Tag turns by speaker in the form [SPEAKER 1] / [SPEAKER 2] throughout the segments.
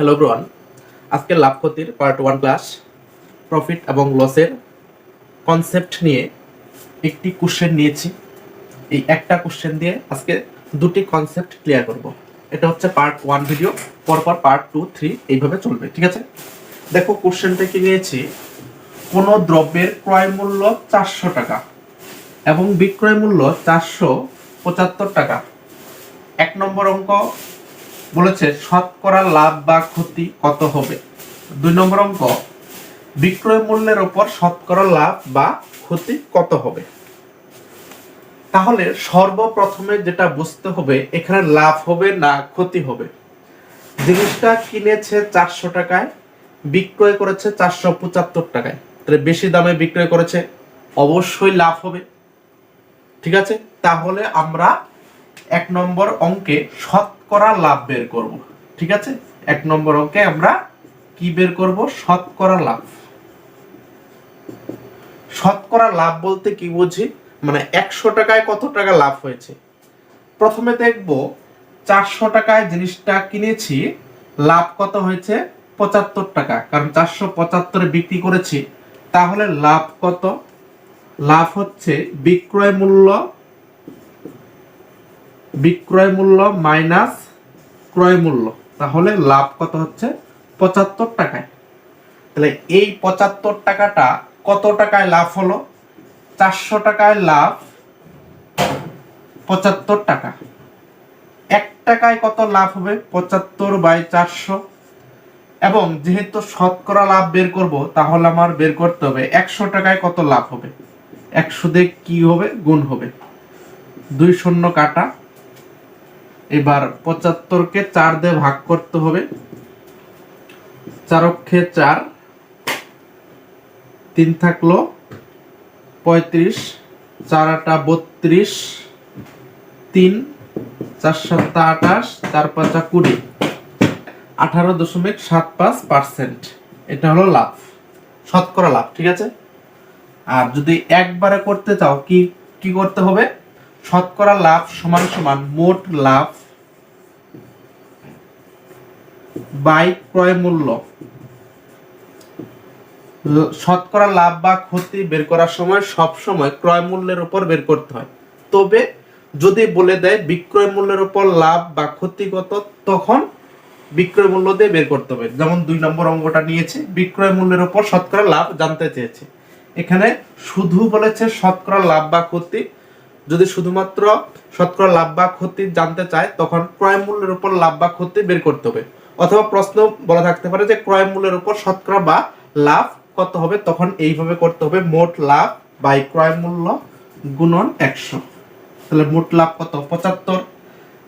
[SPEAKER 1] Hello ব্রোয়ান আজকে লাভ ক্ষতির part one class profit এবং লসের কনসেপ্ট নিয়ে একটি কোশ্চেন নিয়েছি। এই একটা কোশ্চেন দিয়ে আজকে দুটি কনসেপ্ট ক্লিয়ার করব। এটা হচ্ছে পার্ট ওয়ান ভিডিও পরপর পার্ট টু থ্রি এইভাবে চলবে, ঠিক আছে? দেখো কোশ্চেনটা কি নিয়েছি? কোনো দ্রব্যের ক্রয় মূল্য চারশো টাকা এবং বিক্রয় মূল্য চারশো পঁচাত্তর টাকা। এক নম্বর অঙ্ক বলেছে, শতকরা লাভ বা ক্ষতি কত হবে? দুই নম্বর অঙ্ক, বিক্রয় মূল্যের ওপর শতকরা লাভ বা ক্ষতি কত হবে? তাহলে সর্বপ্রথমে যেটা বুঝতে হবে, এখানে লাভ হবে না ক্ষতি হবে। জিনিসটা কিনেছে চারশো টাকায়, বিক্রয় করেছে চারশো পঁচাত্তর টাকায়। তাহলে বেশি দামে বিক্রয় করেছে, অবশ্যই লাভ হবে। ঠিক আছে? তাহলে আমরা এক নম্বর অঙ্কে শতকরা লাভ বের করব। ঠিক আছে? এক নম্বর অঙ্কে আমরা কি বের করব? শতকরা লাভ। শতকরা লাভ বলতে কি বুঝি? মানে একশো টাকায় কত টাকা লাভ হয়েছে? প্রথমে দেখব চারশো টাকায় জিনিসটা কিনেছি, লাভ কত হয়েছে? পঁচাত্তর টাকা। কারণ চারশো পঁচাত্তরে বিক্রি করেছি। তাহলে লাভ কত? লাভ হচ্ছে বিক্রয় মূল্য বিক্রয় মূল্য মাইনাস ক্রয় মূল্য তাহলে লাভ কত হচ্ছে? পঁচাত্তর টাকায়। তাহলে এই পঁচাত্তর টাকাটা কত টাকায় লাভ হলো? চারশো টাকায় লাভ পঁচাত্তর টাকা। এক টাকায় কত লাভ হবে? পঁচাত্তর বাই চারশো। এবং যেহেতু শতকরা লাভ বের করব, তাহলে আমার বের করতে হবে একশো টাকায় কত লাভ হবে? একশো দিয়ে কি হবে? গুণ হবে। দুই শূন্য কাটা এবার পঁচাত্তরকে চার দিয়ে ভাগ করতে হবে। চারক্ষে চার, তিন থাকল পঁয়ত্রিশ, চার আটা বত্রিশ, তিন, চার সাতটা আঠাশ চার পাঁচা কুড়ি। আঠারো দশমিক সাত পাঁচ পার্সেন্ট। এটা হলো লাভ, শতকরা লাভ, ঠিক আছে? আর যদি একবারে করতে চাও, কি কি করতে হবে? শতকরা লাভ সমান সমান মোট লাভ বাই ক্রয় মূল্য। শতকরা লাভ বা ক্ষতি বের করার সময় সব সময় ক্রয় মূল্যের উপর বের করতে হয়। তবে যদি বলে দেয় বিক্রয় মূল্যের উপর লাভ বা ক্ষতিগত, তখন বিক্রয় মূল্য দিয়ে বের করতে হবে। যেমন দুই নম্বর অঙ্কটা নিয়েছে, বিক্রয় মূল্যের উপর শতকরা লাভ জানতে চেয়েছে। এখানে শুধু বলেছে শতকরা লাভ বা ক্ষতি যদি শুধুমাত্র শতকরা লাভ বা ক্ষতি জানতে চায়, তখন ক্রয় মূল্যের উপর লাভ বা ক্ষতি বের করতে হবে। অথবা প্রশ্ন বলা থাকতে পারে যে, ক্রয় মূল্যের উপর শতকরা বা লাভ কত হবে? তখন এইভাবে করতে হবে, মোট লাভ বাই ক্রয় মূল্য গুণন একশো। তাহলে মোট লাভ কত? পঁচাত্তর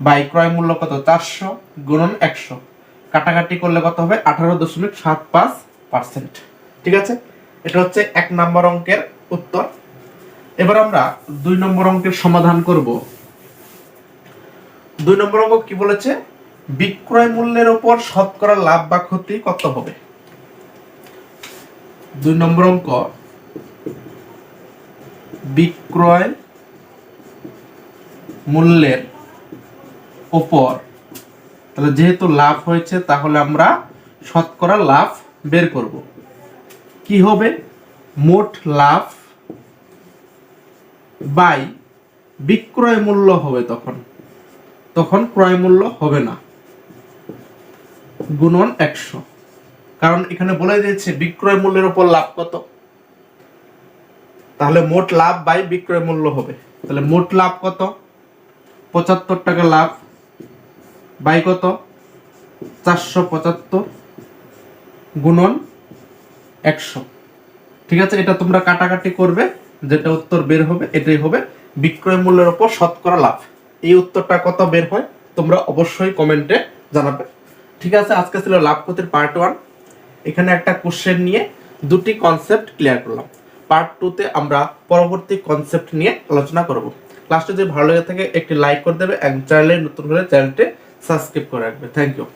[SPEAKER 1] বাই ক্রয় মূল্য কত? চারশো গুণন একশো। কাটাকাটি করলে কত হবে? আঠারো দশমিক সাত পাঁচ পার্সেন্ট। ঠিক আছে? এটা হচ্ছে এক নম্বর অঙ্কের উত্তর। এবার আমরা দুই নম্বর অঙ্কের সমাধান করব। দুই নম্বর অঙ্ক কি বলেছে? বিক্রয় মূল্যের উপর শতকরা লাভ বা ক্ষতি কত হবে? দুই নম্বর অঙ্ক। বিক্রয় মূল্যের উপর, তাহলে যেহেতু লাভ হয়েছে, তাহলে আমরা শতকরা লাভ বের করব। কি হবে? মোট লাভ বাই, বিক্রয় মূল্য হবে তখন। তখন ক্রয় মূল্য হবে না। গুণন একশো। কারণ এখানে বলে দিয়েছে বিক্রয় মূল্যের উপর লাভ কত? তাহলে মোট লাভ বাই বিক্রয় মূল্য হবে। তাহলে মোট লাভ কত? পঁচাত্তর টাকা লাভ। বাই কত? চারশো পঁচাত্তর। গুণন একশো। ঠিক আছে? এটা তোমরা কাটাকাটি করবে। যেটা উত্তর বের হবে, এটাই হবে বিক্রয় মূল্যের উপর শতকরা লাভ। এই উত্তরটা কত বের হয়, তোমরা অবশ্যই কমেন্টে জানাবে। ঠিক আছে, আজকে ছিল লাভ ক্ষতির পার্ট ওয়ান এখানে একটা কোশ্চেন নিয়ে দুটি কনসেপ্ট ক্লিয়ার করলাম। পার্ট টুতে আমরা পরবর্তী কনসেপ্ট নিয়ে আলোচনা করব। ক্লাসটা যদি ভালো লেগে থাকে, একটি লাইক করে দেবে এবং চ্যানেলে নতুন হলে চ্যানেলটি সাবস্ক্রাইব করে রাখবে। Thank you